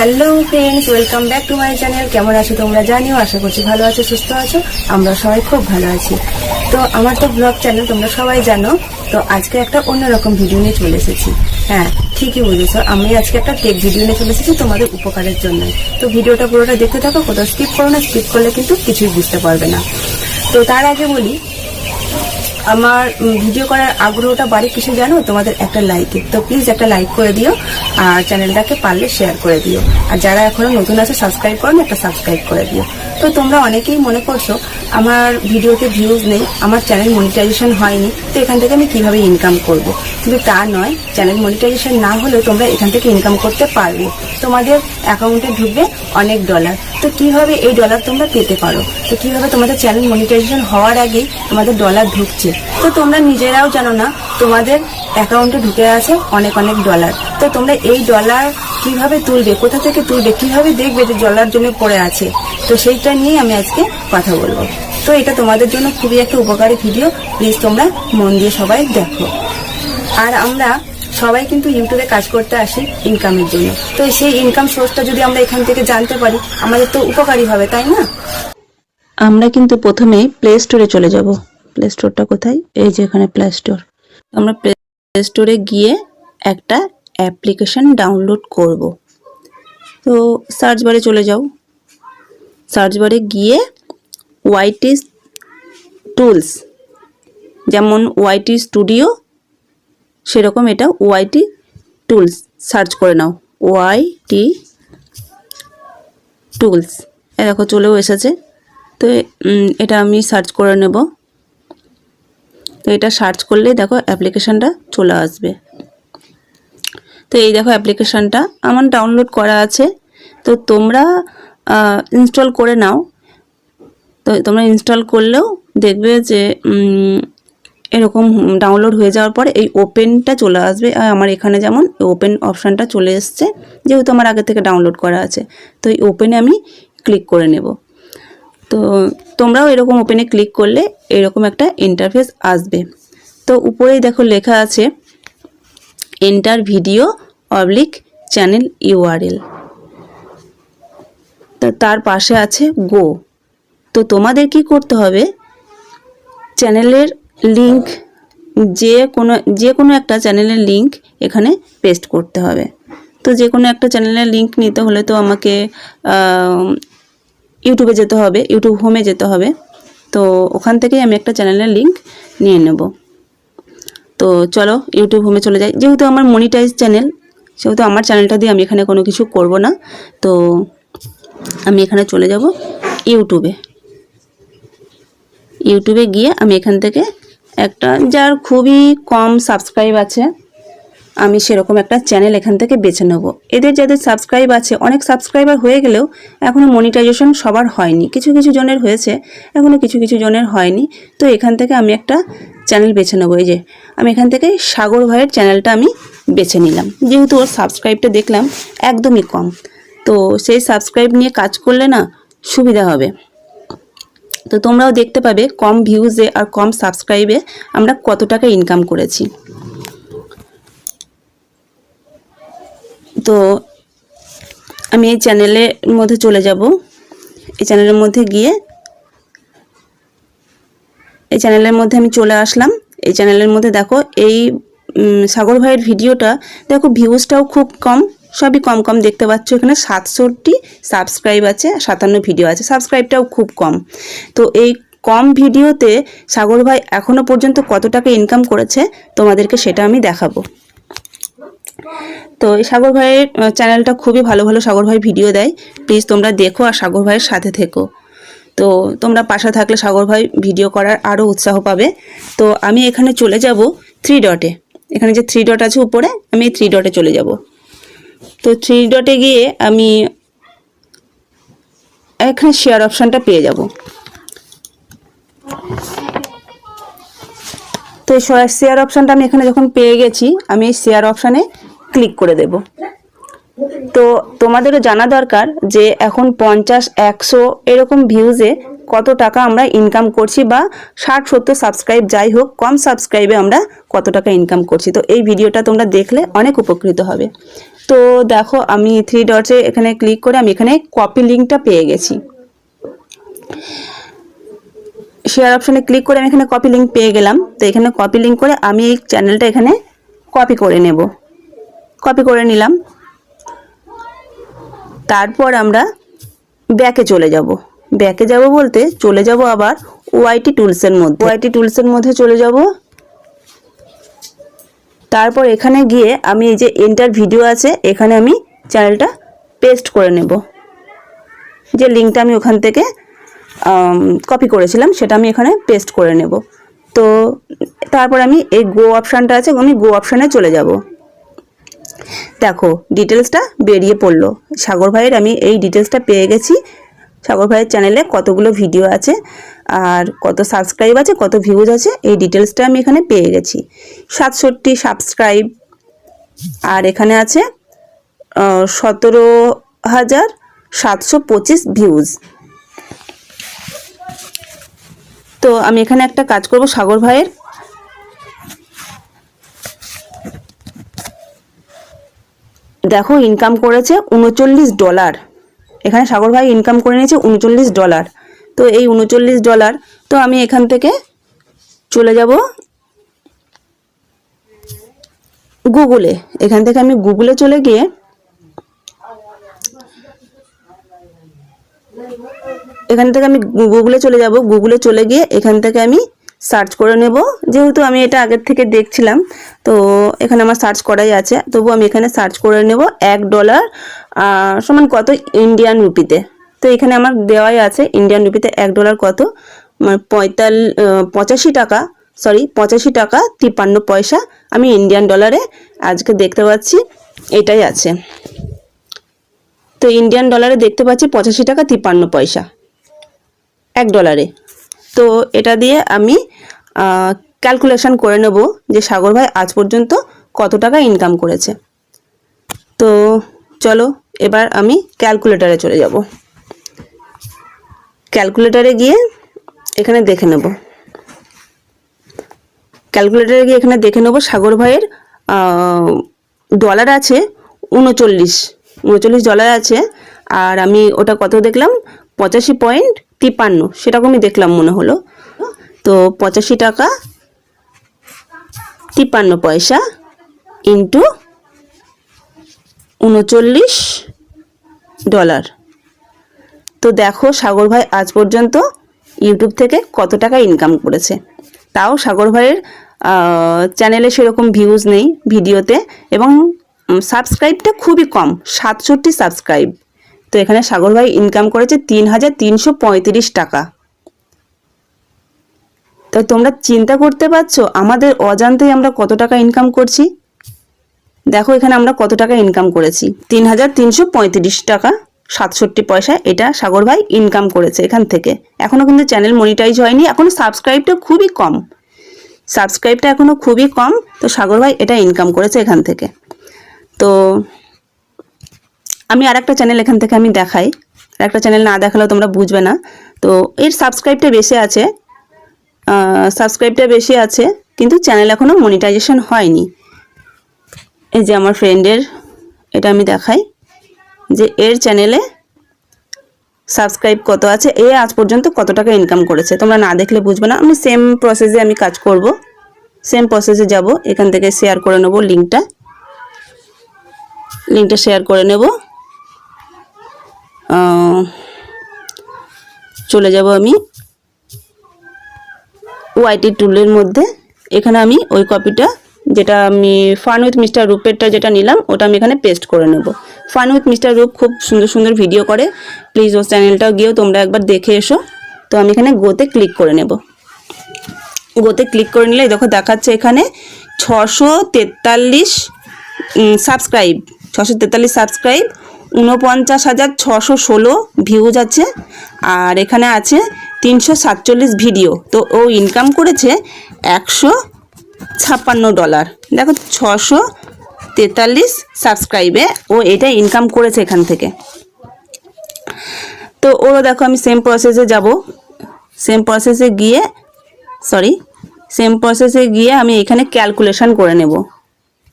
Hello friends, welcome back to my channel. কেমন আছো তোমরা জানিও, আশা করছি ভালো আছো, সুস্থ আছো। আমরা সবাই খুব ভালো আছি। তো আমার তো ব্লগ চ্যানেল, তোমরা সবাই জানো। তো আজকে একটা অন্যরকম ভিডিও নিয়ে চলে এসেছি। হ্যাঁ ঠিকই বুঝেছ আমি আজকে একটা টেক ভিডিও নিয়ে চলে এসেছি তোমাদের উপকারের জন্য। তো ভিডিওটা পুরোটা দেখতে থাকো, কোথাও স্কিপ করো না স্কিপ করলে কিন্তু কিছুই বুঝতে পারবে না। তো তার আগে বলি, আমার ভিডিও করার আগ্রহটা বাড়ি কিছু জানো? তোমাদের একটা লাইকে তো প্লিজ একটা লাইক করে দিও। আর চ্যানেলটাকে পারলে শেয়ার করে দিও। আর যারা এখনও নতুন আছে সাবস্ক্রাইব করো একটা সাবস্ক্রাইব করে দিও। তো তোমরা অনেকেই মনে করছ, আমার ভিডিওতে ভিউজ নেই, আমার চ্যানেল মনিটাইজেশন হয়নি, তো এখান থেকে আমি কীভাবে ইনকাম করব? কিন্তু তা নয় চ্যানেল মনিটাইজেশন না হলেও তোমরা এখান থেকে ইনকাম করতে পারবে। তোমাদের অ্যাকাউন্টে ঢুকবে অনেক ডলার তো কীভাবে এই ডলার তোমরা পেতে পারো? তো কীভাবে তোমাদের চ্যানেল মনিটাইজেশন হওয়ার আগেই তোমাদের ডলার ঢুকছে? তো তোমরা নিজেরাও জানো না তোমাদের অ্যাকাউন্টে ঢুকে আছে অনেক অনেক ডলার তো তোমরা এই ডলার কীভাবে তুলবে, কোথা থেকে তুলবে, কীভাবে দেখবে যে ডলার জন্য পড়ে আছে? তো সেইটা নিয়ে আমি আজকে কথা বলব। তো এটা তোমাদের জন্য খুবই একটা উপকারী ভিডিও প্লিজ তোমরা মন দিয়ে সবাই দেখো। আর আমরা সবাই কিন্তু ইউটিউবে কাজ করতে আসি ইনকামের জন্য। তো সেই ইনকাম সোর্সটা যদি আমরা এখান থেকে জানতে পারি, আমাদের তো উপকারী হবে, তাই না? আমরা কিন্তু প্রথমে প্লে স্টোরে চলে যাব। প্লে স্টোরটা কোথায়? এই যে এখানে প্লে স্টোর আমরা প্লে স্টোরে গিয়ে একটা অ্যাপ্লিকেশন ডাউনলোড করব। তো সার্চ বারে চলে যাও। সার্চ বারে গিয়ে ওয়াইটি টুলস যেমন ওয়াইটি স্টুডিও সেরকম এটা ওয়াইটি টুলস সার্চ করে নাও। ওয়াইটি টুলস এ দেখো চলেও এসেছে। তো এটা আমি সার্চ করে নেব। তো এটা সার্চ করলেই দেখো অ্যাপ্লিকেশানটা চলে আসবে। তো এই দেখো অ্যাপ্লিকেশানটা আমার ডাউনলোড করা আছে। তো তোমরা ইনস্টল করে নাও। তো তোমরা ইনস্টল করলেও দেখবে যে এরকম ডাউনলোড হয়ে যাওয়ার পরে এই ওপেনটা চলে আসবে। আর আমার এখানে যেমন ওপেন অপশানটা চলে এসছে, যেহেতু আমার আগে থেকে ডাউনলোড করা আছে। তো এই ওপেনে আমি ক্লিক করে নেব। তো তোমরাও এরকম ওপেনে ক্লিক করলে এরকম একটা ইন্টারফেস আসবে। তো উপরেই দেখো লেখা আছে enter video oblique channel URL তো তার পাশে আছে গো তো তোমাদের কি করতে হবে? চ্যানেলের লিংক যে কোনো যে কোনো একটা চ্যানেলের লিংক এখানে পেস্ট করতে হবে। তো যে কোনো একটা চ্যানেলের লিংক নিতে হলে তো আমাকে ইউটিউবে যেতে হবে, ইউটিউব হোমে যেতে হবে। তো ওখান থেকেই আমি একটা চ্যানেলের লিঙ্ক নিয়ে নেব। তো চলো ইউটিউব হোমে চলে যাই। যেহেতু আমার মনিটাইজ চ্যানেল সেহেতু আমার চ্যানেলটা দিয়ে আমি এখানে কোনো কিছু করব না। তো আমি এখানে চলে যাব ইউটিউবে। ইউটিউবে গিয়ে আমি এখান থেকে একটা, যার খুবই কম সাবস্ক্রাইব আছে আমি সেরকম একটা চ্যানেল এখান থেকে বেছে নেব। এদের যাদের সাবস্ক্রাইব আছে, অনেক সাবস্ক্রাইবার হয়ে গেলেও এখনও মনিটাইজেশন সবার হয়নি। কিছু কিছু জনের হয়েছে এখনও কিছু কিছু জনের হয়নি। তো এখান থেকে আমি একটা চ্যানেল বেছে নেব। এই যে, আমি এখান থেকে সাগর ভাইয়ের চ্যানেলটা আমি বেছে নিলাম। যেহেতু ওর সাবস্ক্রাইবটা দেখলাম, একদমই কম। তো সেই সাবস্ক্রাইব নিয়ে কাজ করলে না সুবিধা হবে। তো তোমরাও দেখতে পাবে কম ভিউজে আর কম সাবস্ক্রাইবে আমরা কত টাকা ইনকাম করেছি। তো আমি এই চ্যানেলের মধ্যে চলে যাব। এই চ্যানেলের মধ্যে গিয়ে এই চ্যানেলের মধ্যে আমি চলে আসলাম। এই চ্যানেলের মধ্যে দেখো এই সাগর ভাইয়ের ভিডিওটা, দেখো ভিউজটাও খুব কম, সবই কম কম দেখতে পাচ্ছ। এখানে সাতষট্টি সাবস্ক্রাইব আছে, সাতান্ন ভিডিও আছে সাবস্ক্রাইবটাও খুব কম। তো এই কম ভিডিওতে সাগর ভাই এখনও পর্যন্ত কত টাকা ইনকাম করেছে, তোমাদেরকে সেটা আমি দেখাবো। তো এই সাগর ভাইয়ের চ্যানেলটা খুবই ভালো ভালো সাগর ভাই ভিডিও দেয়। প্লিজ তোমরা দেখো আর সাগর ভাইয়ের সাথে থেকো। তো তোমরা পাশে থাকলে সাগর ভাই ভিডিও করার আরও উৎসাহ পাবে। তো আমি এখানে চলে যাব থ্রি ডটে এখানে যে থ্রি ডট আছে উপরে, আমি এই থ্রি ডটে চলে যাব। তো থ্রি ডটে গিয়ে আমি এখানে শেয়ার অপশানটা পেয়ে যাব। তো শেয়ার অপশানটা আমি এখানে যখন পেয়ে গেছি, আমি এই শেয়ার অপশানে ক্লিক করে দেব। তো তোমাদেরও জানা দরকার যে এখন পঞ্চাশ, একশো এরকম ভিউজে কত টাকা আমরা ইনকাম করছি বা ষাট, সত্তর সাবস্ক্রাইব যাই হোক, কম সাবস্ক্রাইবে আমরা কত টাকা ইনকাম করছি। তো এই ভিডিওটা তোমরা দেখলে অনেক উপকৃত হবে। তো দেখো, আমি থ্রি ডটসে এখানে ক্লিক করে আমি এখানে কপি লিঙ্কটা পেয়ে গেছি। শেয়ার অপশানে ক্লিক করে আমি এখানে কপি লিঙ্ক পেয়ে গেলাম। তো এখানে কপি লিঙ্ক করে আমি এই চ্যানেলটা এখানে কপি করে নেব। কপি করে নিলাম। তারপর আমরা ব্যাকে চলে যাব। ব্যাকে যাব বলতে চলে যাব আবার ওয়াইটি টুলসের মধ্যে। ওয়াইটি টুলসের মধ্যে চলে যাব। তারপর এখানে গিয়ে আমি এই যে এন্টার ভিডিও আছে, এখানে আমি চ্যানেলটা পেস্ট করে নেব। যে লিঙ্কটা আমি ওখান থেকে কপি করেছিলাম, সেটা আমি এখানে পেস্ট করে নেব। তো তারপর আমি এই গো অপশানটা আছে, আমি গো অপশানে চলে যাব। দেখো ডিটেলসটা বেরিয়ে পড়ল। সাগর ভাইয়ের আমি এই ডিটেলসটা পেয়ে গেছি। সাগর ভাইয়ের চ্যানেলে কতগুলো ভিডিও আছে, আর কত সাবস্ক্রাইব আছে, কত ভিউজ আছে, এই ডিটেলসটা আমি এখানে পেয়ে গেছি। সাতষট্টি সাবস্ক্রাইব আর এখানে আছে সতেরো হাজার সাতশো পঁচিশ ভিউজ তো আমি এখানে একটা কাজ করব, সাগর ভাইয়ের দেখো ইনকাম করেছে উনচল্লিশ ডলার এখানে সাগর ভাই ইনকাম করে নিয়েছে উনচল্লিশ ডলার তো এই উনচল্লিশ ডলার তো আমি এখান থেকে চলে যাব গুগলে। এখান থেকে আমি গুগলে চলে গিয়ে এখান থেকে আমি গুগলে চলে যাব। গুগলে চলে গিয়ে এখান থেকে আমি সার্চ করে নেব। যেহেতু আমি এটা আগের থেকে দেখছিলাম, তো এখানে আমার সার্চ করাই আছে। তবু আমি এখানে সার্চ করে নেব এক ডলার সমান কত? ইন্ডিয়ান রুপিতে তো। এখানে আমার দেওয়াই আছে ইন্ডিয়ান রুপিতে এক ডলার কত? মানে পঁয়তাল পঁচাশি টাকা সরি পঁচাশি টাকা, তিপ্পান্ন পয়সা। আমি ইন্ডিয়ান ডলারে আজকে দেখতে পাচ্ছি, এটাই আছে। তো ইন্ডিয়ান ডলারে দেখতে পাচ্ছি পঁচাশি টাকা, তিপ্পান্ন পয়সা। এক ডলারে তো এটা দিয়ে আমি ক্যালকুলেশন করে নেব যে সাগর ভাই আজ পর্যন্ত কত টাকা ইনকাম করেছে। তো চলো, এবার আমি ক্যালকুলেটারে চলে যাব। ক্যালকুলেটারে গিয়ে এখানে দেখে নেব। ক্যালকুলেটারে গিয়ে এখানে দেখে নেব সাগর ভাইয়ের ডলার আছে উনচল্লিশ। উনচল্লিশ ডলার আছে, আর আমি ওটা কত দেখলাম? পঁচাশি পয়েন্ট তিপ্পান্ন সেরকমই দেখলাম মনে হলো। তো পঁচাশি টাকা, তিপ্পান্ন পয়সা ইন্টু উনচল্লিশ ডলার। তো দেখো সাগর ভাই আজ পর্যন্ত ইউটিউব থেকে কত টাকা ইনকাম করেছে। তাও সাগর ভাইয়ের চ্যানেলে সেরকম ভিউজ নেই ভিডিওতে এবং সাবস্ক্রাইবটা খুবই কম, সাতষট্টি সাবস্ক্রাইব তো এখানে সাগর ভাই ইনকাম করেছে তিন হাজার তিনশো পঁয়ত্রিশ টাকা। তো তোমরা চিন্তা করতে পারছ, আমাদের অজান্তেই আমরা কত টাকা ইনকাম করছি? দেখো এখানে আমরা কত টাকা ইনকাম করেছি? তিন হাজার তিনশো পঁয়ত্রিশ টাকা, সাতষট্টি পয়সা এটা সাগর ভাই ইনকাম করেছে এখান থেকে। এখনও কিন্তু চ্যানেল মনিটাইজ হয়নি এখনও সাবস্ক্রাইবটা খুবই কম। সাবস্ক্রাইবটা এখনও খুবই কম, তো সাগর ভাই এটা ইনকাম করেছে এখান থেকে। তো আমি আর একটা চ্যানেল এখান থেকে আমি দেখাই। আর একটা চ্যানেল না দেখালেও তোমরা বুঝবে না। তো এর সাবস্ক্রাইবটা বেশি আছে সাবস্ক্রাইবটা বেশি আছে, কিন্তু চ্যানেল এখনও মনিটাইজেশন হয়নি। এই যে আমার ফ্রেন্ডের এটা আমি দেখাই, যে এর চ্যানেলে সাবস্ক্রাইব কত আছে, এ আজ পর্যন্ত কত টাকা ইনকাম করেছে। তোমরা না দেখলে বুঝবে না, আমি সেম প্রসেসে আমি কাজ করব। সেম প্রসেসে যাব, এখান থেকে শেয়ার করে নেব লিঙ্কটা লিঙ্কটা শেয়ার করে নেব। চলে যাব আমি ওয়াইটি টুলের মধ্যে। এখানে আমি ওই কপিটা যেটা আমি ফান উইথ মিস্টার রূপেরটা যেটা নিলাম, ওটা আমি এখানে পেস্ট করে নেব। ফান উইথ মিস্টার রূপ খুব সুন্দর সুন্দর ভিডিও করে। প্লিজ ও চ্যানেলটাও গিয়েও তোমরা একবার দেখে এসো। তো আমি এখানে গোতে ক্লিক করে নেব। গোতে ক্লিক করে নিলে, দেখো দেখাচ্ছে এখানে ছশো তেতাল্লিশ সাবস্ক্রাইব ছশো তেতাল্লিশ সাবস্ক্রাইব উনপঞ্চাশ হাজার ছশো ষোলো ভিউজ আছে। আর এখানে আছে তিনশো সাতচল্লিশ ভিডিও তো ও ইনকাম করেছে একশো ছাপ্পান্ন ডলার দেখো ছশো তেতাল্লিশ সাবস্ক্রাইবে ও এটা ইনকাম করেছে এখান থেকে। তো ওরও দেখো আমি সেম প্রসেসে যাব। সেম প্রসেসে গিয়ে সরি সেম প্রসেসে গিয়ে আমি এখানে ক্যালকুলেশন করে নেব।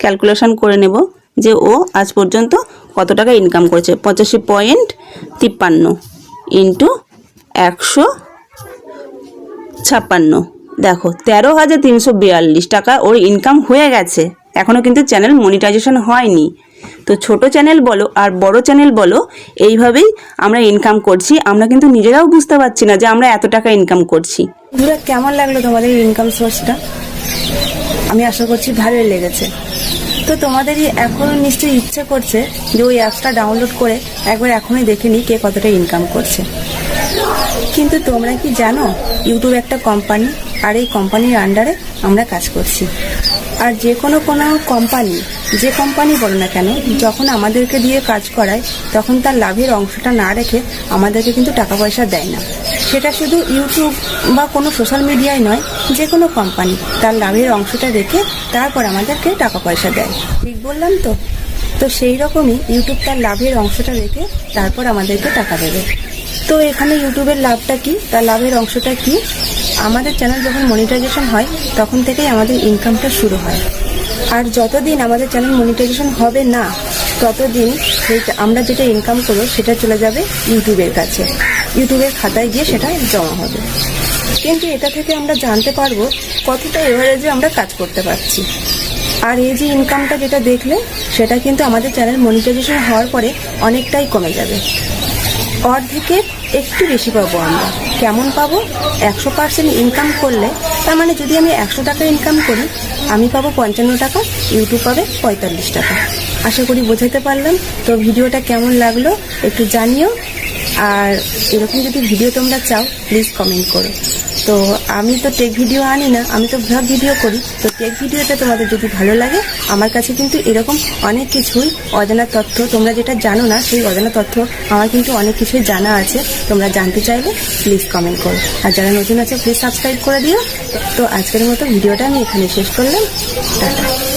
ক্যালকুলেশন করে নেব। যে ও আজ পর্যন্ত কত টাকা ইনকাম করেছে? পঁচাশি পয়েন্ট তিপ্পান্ন ইন্টু একশো ছাপ্পান্ন। দেখো, তেরো হাজার তিনশো বিয়াল্লিশ টাকা ওর ইনকাম হয়ে গেছে। এখনও কিন্তু চ্যানেল মনিটাইজেশন হয়নি। তো ছোট চ্যানেল বলো আর বড় চ্যানেল বলো, এইভাবেই আমরা ইনকাম করছি। আমরা কিন্তু নিজেরাও বুঝতে পারছি না যে আমরা এত টাকা ইনকাম করছি। বন্ধুরা, কেমন লাগল তোমাদের ইনকাম সোর্সটা আমি আশা করছি ভালোই লেগেছে। তো তোমাদেরই এখন নিশ্চয়ই ইচ্ছে করছে যে ওই অ্যাপসটা ডাউনলোড করে একবার এখনই দেখে নিই কে কতটা ইনকাম করছে। কিন্তু তোমরা কি জানো ইউটিউব একটা কোম্পানি আর এই কোম্পানির আন্ডারে আমরা কাজ করছি। আর যে কোনো কোনো কোম্পানি যে কোম্পানি বলো না কেন, যখন আমাদেরকে দিয়ে কাজ করায়, তখন তার লাভের অংশটা না রেখে আমাদেরকে কিন্তু টাকা পয়সা দেয় না। সেটা শুধু ইউটিউব বা কোনো সোশ্যাল মিডিয়ায় নয়, যে কোনো কোম্পানি তার লাভের অংশটা রেখে তারপর আমাদেরকে টাকা পয়সা দেয়। ঠিক বললাম তো? তো সেই রকমই ইউটিউব তার লাভের অংশটা রেখে তারপর আমাদেরকে টাকা দেবে। তো এখানে ইউটিউবের লাভটা কি? তার লাভের অংশটা কি? আমাদের চ্যানেল যখন মনিটাইজেশন হয়, তখন থেকেই আমাদের ইনকামটা শুরু হয়। আর যতদিন আমাদের চ্যানেল মনিটাইজেশন হবে না, ততদিন আমরা যেটা ইনকাম করব, সেটা চলে যাবে ইউটিউবের কাছে। ইউটিউবের খাতায় গিয়ে সেটা জমা হবে। কিন্তু এটা থেকে আমরা জানতে পারব কতটা এভারেজে আমরা কাজ করতে পারছি। আর এই যে ইনকামটা যেটা দেখলে, সেটা কিন্তু আমাদের চ্যানেল মনিটাইজেশন হওয়ার পরে অনেকটাই কমে যাবে। অর্ধেকের একটু বেশি পাবো আমরা। কেমন পাবো? একশো পার্সেন্ট ইনকাম করলে, তার মানে যদি আমি একশো টাকা ইনকাম করি, আমি পাবো পঞ্চান্ন টাকা ইউটিউব পাবে পঁয়তাল্লিশ টাকা। আশা করি বোঝাতে পারলাম। তো ভিডিওটা কেমন লাগল একটু জানিও। আর এরকম যদি ভিডিও তোমরা চাও প্লিজ কমেন্ট করো। তো আমি তো টেক ভিডিও আনি না, আমি তো ভ্লগ ভিডিও করি। তো টেক ভিডিওতে তোমাদের যদি ভালো লাগে, আমার কাছে কিন্তু এরকম অনেক কিছুই অজানা তথ্য, তোমরা যেটা জানো না, সেই অজানা তথ্য আমার কিন্তু অনেক কিছুই জানা আছে। তোমরা জানতে চাইলে প্লিজ কমেন্ট করো। আর যারা নতুন আছে প্লিজ সাবস্ক্রাইব করে দিও। তো আজকের মতো ভিডিওটা আমি এখানে শেষ করলাম। টাটা।